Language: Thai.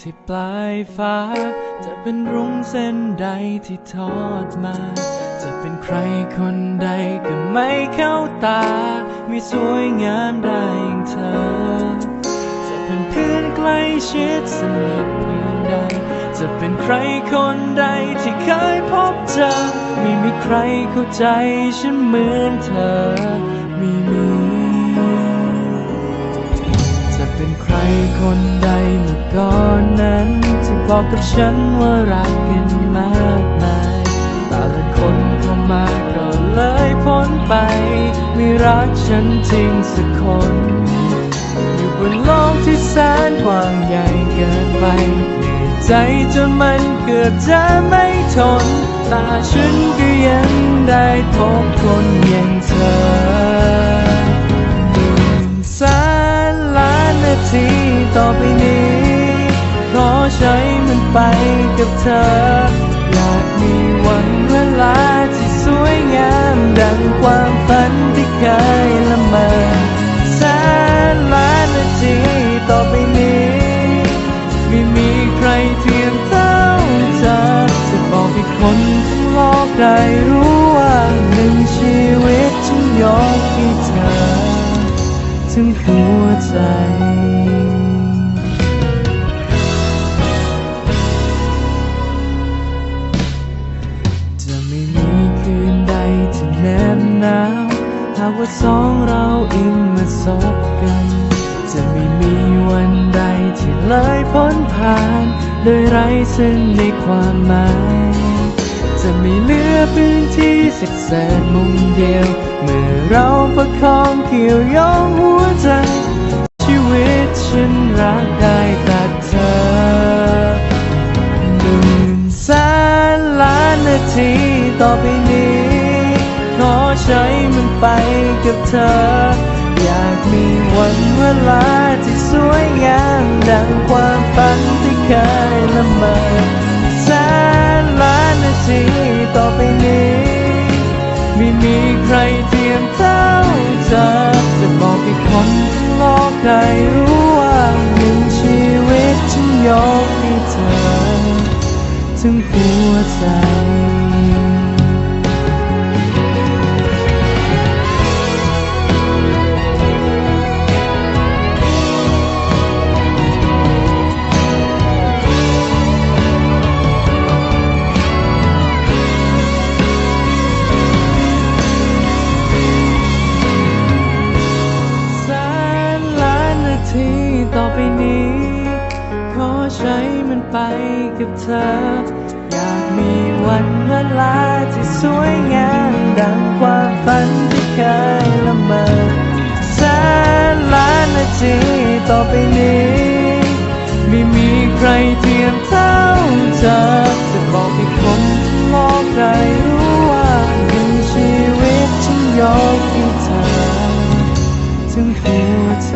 ที่ปลายฟ้า จะเป็นรุ้งเส้นใดที่ทอดมา จะเป็นใครคนใดก็ไม่เข้าตา ไม่สวยงามได้อย่างเธอ จะเป็นเพื่อนใกล้ชิดสนิทเพียงใด จะเป็นใครคนใดที่เคยพบเจอ ไม่มีใครเข้าใจฉันเหมือนเธอ คนใดเมื่อก่อนนั้นที่บอกกับฉันว่ารักกันมากมายแต่ละคนเข้ามาก็เลยพ้นไป ไม่รักฉันจริงสักคน อยู่บนโลกที่แสนกว้างใหญ่เกินไปเหนื่อยใจจนมันเกือบจะไม่ทนแต่ฉันก็ยังได้พบคนอย่างเธอ ใช้มันไปกับเธอ อยากมีวันเวลาที่สวยงามดังความฝันที่เคยละเมอแสนล้านนาทีต่อไปนี้ ไม่มีใครเทียมเท่าเธอจะบอกให้คนทั้งโลกได้รู้ว่าหนึ่งชีวิตฉันยกให้เธอถึงหัวใจ สองเราอิ่มมาสบกัน จะไม่มีวันใดที่เลยพ้นผ่าน โดยไร้ซึ่งในความหมาย จะไม่เหลือพื้นที่สักแสนมุมเดียว เมื่อเราประคองเกี่ยวโยงหัวใจ ชีวิตฉันรักได้ อใช้มันไปกับเธอ อยากมีวันเวลาที่สวยงามดังความฝันที่เคยละเมอแสนล้านนาทีต่อไปนี้ ไม่มีใครเทียมเท่าเธอจะบอกให้คนทั้งโลกได้รู้ว่าหนึ่งชีวิตฉันยกให้เธอ ถึงหัวใจ มันไปกับเธอ อยากมีวันเวลาที่สวยงามดังกว่าฝันที่เคยละเมอแสนล้านนาทีต่อไปนี้ ไม่มีใครเทียมเท่าเธอจะบอกให้คนโลกได้รู้ว่ามีชีวิตฉันยกให้เธอถึงหัวใจ